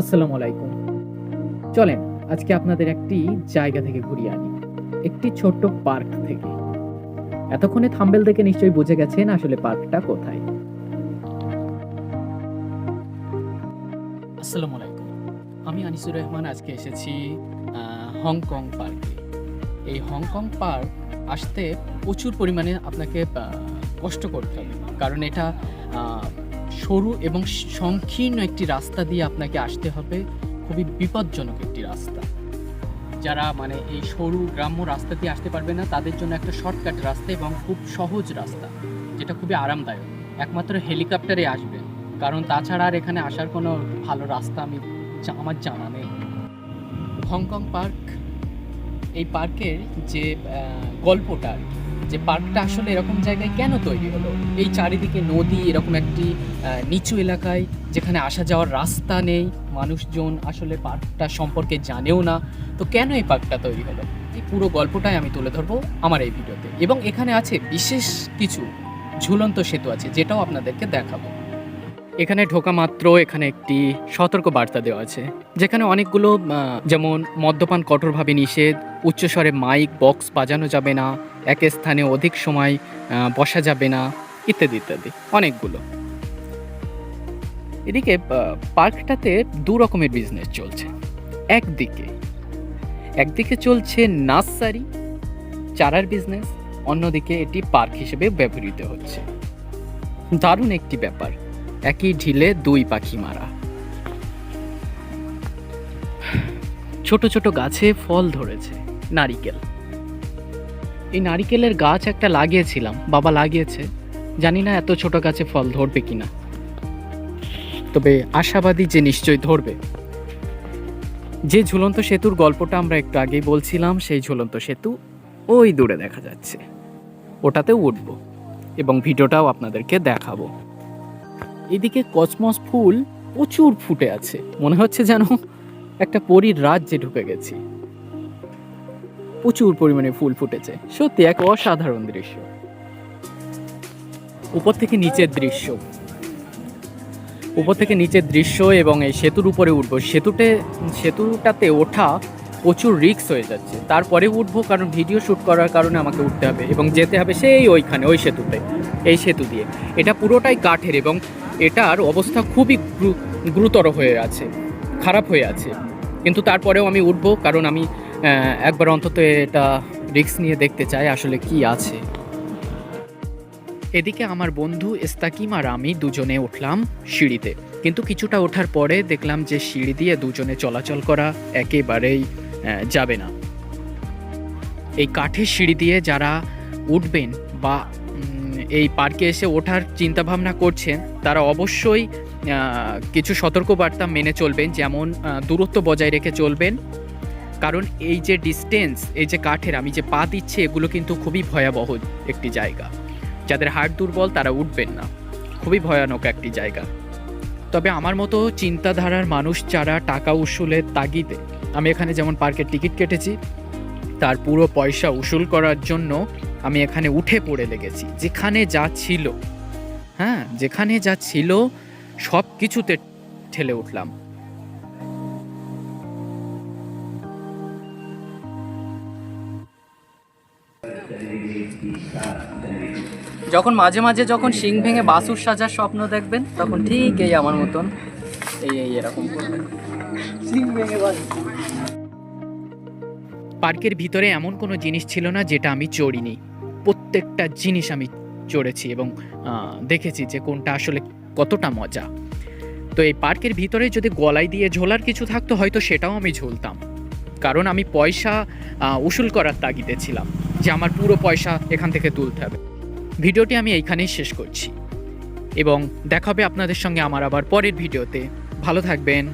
আসসালামু আলাইকুম। চলেন, আজকে আপনাদের একটি জায়গা থেকে ঘুরিয়ে আনি। একটি ছোট্ট পার্ক থেকে। এতক্ষণে থাম্বেল দেখে নিশ্চয়ই বুঝে গেছেন আসলে পার্কটা কোথায়। আসসালামু আলাইকুম। আমি আনিসুর রহমান, আজকে এসেছি হংকং পার্কে। এই হংকং পার্ক আসতে প্রচুর পরিমাণে আপনাকে কষ্ট করতে হবে। কারণ এটা সরু এবং সংকীর্ণ একটি রাস্তা দিয়ে আপনাকে আসতে হবে। খুবই বিপজ্জনক একটি রাস্তা। যারা মানে এই সরু গ্রাম্য রাস্তা দিয়ে আসতে পারবে না তাদের জন্য একটা শর্টকাট রাস্তা এবং খুব সহজ রাস্তা যেটা খুবই আরামদায়ক। একমাত্র হেলিকপ্টারে আসবেন কারণ তাছাড়া আর এখানে আসার কোনো ভালো রাস্তা আমি আমার জানা নেই। হংকং পার্ক এই পার্কের যে গল্পটা আর কি, যে পার্কটা আসলে এরকম জায়গায় কেন তৈরি হলো? এই চারিদিকে নদী, এরকম একটি নিচু এলাকায় যেখানে আসা যাওয়ার রাস্তা নেই, মানুষজন আসলে পার্কটা সম্পর্কে জানেও না। তো কেন এই পার্কটা তৈরি হলো? এই পুরো গল্পটাই আমি তুলে ধরবো আমার এই ভিডিওতে। এবং এখানে আছে বিশেষ কিছু ঝুলন্ত সেতু আছে, যেটাও আপনাদেরকে দেখাবো। এখানে ঢোকা মাত্র এখানে একটি সতর্ক বার্তা দেওয়া আছে, যেখানে অনেকগুলো যেমন মদ্যপান কঠোরভাবে নিষেধ, উচ্চস্বরে মাইক, বক্স বাজানো যাবে না, এক স্থানে অধিক সময় বসা যাবে না, ইত্যাদি ইত্যাদি, অনেকগুলো। এদিকে পার্কটাতে দু রকমের বিজনেস চলছে। একদিকে একদিকে চলছে নার্সারি, চারার বিজনেস অন্যদিকে এটি পার্ক হিসেবে ব্যবহৃত হচ্ছে। দারুণ একটি ব্যাপার। একই ঢিলে দুই পাখি মারা। ছোট ছোট গাছে ফল ধরেছে, নারিকেল। এই নারিকেলের গাছ একটা লাগিয়েছিলাম, বাবা লাগিয়েছে। জানি না এত ছোট গাছে ফল ধরবে কিনা। তবে আশাবাদী যে নিশ্চয়ই ধরবে। যে ঝুলন্ত সেতুর গল্পটা আমরা একটু আগেই বলছিলাম, সেই ঝুলন্ত সেতু ওই দূরে দেখা যাচ্ছে। ওটাতে উঠবো এবং ভিডিওটাও আপনাদেরকে দেখাবো। এদিকে কসমস ফুল প্রচুর ফুটে আছে। মনে হচ্ছে যেন একটা পরীর রাজ্যে ঢুকে গেছি। প্রচুর পরিমাণে ফুল ফুটেছে। সত্যি এক অসাধারণ দৃশ্য। উপর থেকে নিচের দৃশ্য। উপর থেকে নিচের দৃশ্য এবং এই সেতুর উপরে উঠবো। সেতুতে, সেতুটাতে ওঠা প্রচুর রিস্ক হয়ে যাচ্ছে। তারপরে উঠবো কারণ ভিডিও শ্যুট করার কারণে আমাকে উঠতে হবে এবং যেতে হবে সেই ওইখানে, ওই সেতুতে, এই সেতু দিয়ে। এটা পুরোটাই কাঠের এবং এটার অবস্থা খুবই গুরুতর হয়ে আছে, খারাপ হয়ে আছে। কিন্তু তারপরেও আমি উঠবো, কারণ আমি একবার অন্তত এটা রিস্ক নিয়ে দেখতে চাই আসলে কি আছে। এদিকে আমার বন্ধু ইস্তাকিম আর আমি দুজনে উঠলাম সিঁড়িতে। কিন্তু কিছুটা ওঠার পরে দেখলাম যে সিঁড়ি দিয়ে দুজনে চলাচল করা একেবারেই যাবে না। এই কাঠের সিঁড়ি দিয়ে যারা উঠবেন বা এই পার্কে এসে ওঠার চিন্তাভাবনা করছেন, তারা অবশ্যই কিছু সতর্কবার্তা মেনে চলবেন, যেমন দূরত্ব বজায় রেখে চলবেন। কারণ এই যে ডিস্টেন্স এই যে কাঠের, আমি যে পা দিচ্ছি, এগুলো কিন্তু খুবই ভয়াবহ একটি জায়গা। যাদের হাড় দুর্বল, তারা উঠবেন না। খুবই ভয়ানক একটি জায়গা। তবে আমার মতো চিন্তাধারার মানুষ যারা টাকা উসুলের তাগিদে, আমি এখানে যেমন পার্কের টিকিট কেটেছি তার পুরো পয়সা উসুল করার জন্য আমি এখানে উঠে পড়ে লেগেছি। যেখানে যা ছিল হ্যাঁ যেখানে যা ছিল সব কিছুতে ঠেলে উঠলাম। যখন মাঝে মাঝে যখন শিং ভেঙে বাসুর সাজার স্বপ্ন দেখবেন তখন ঠিক এই আমার মতন এই এই এরকম করবেন। শিং ভেঙে পার্কের ভিতরে এমন কোনো জিনিস ছিল না যেটা আমি চড়িনি। প্রত্যেকটা জিনিস আমি চড়েছি এবং দেখেছি যে কোনটা আসলে কতটা মজা। তো এই পার্কের ভিতরে যদি গলায় দিয়ে ঝোলার কিছু থাকতো, হয়তো সেটাও আমি ঝুলতাম। কারণ আমি পয়সা উসুল করার তাগিদে ছিলাম যে আমার পুরো পয়সা এখান থেকে তুলতে হবে। ভিডিওটি আমি এইখানেই শেষ করছি। এবং দেখা হবে আপনাদের সঙ্গে আমার আবার পরের ভিডিওতে। ভালো থাকবেন।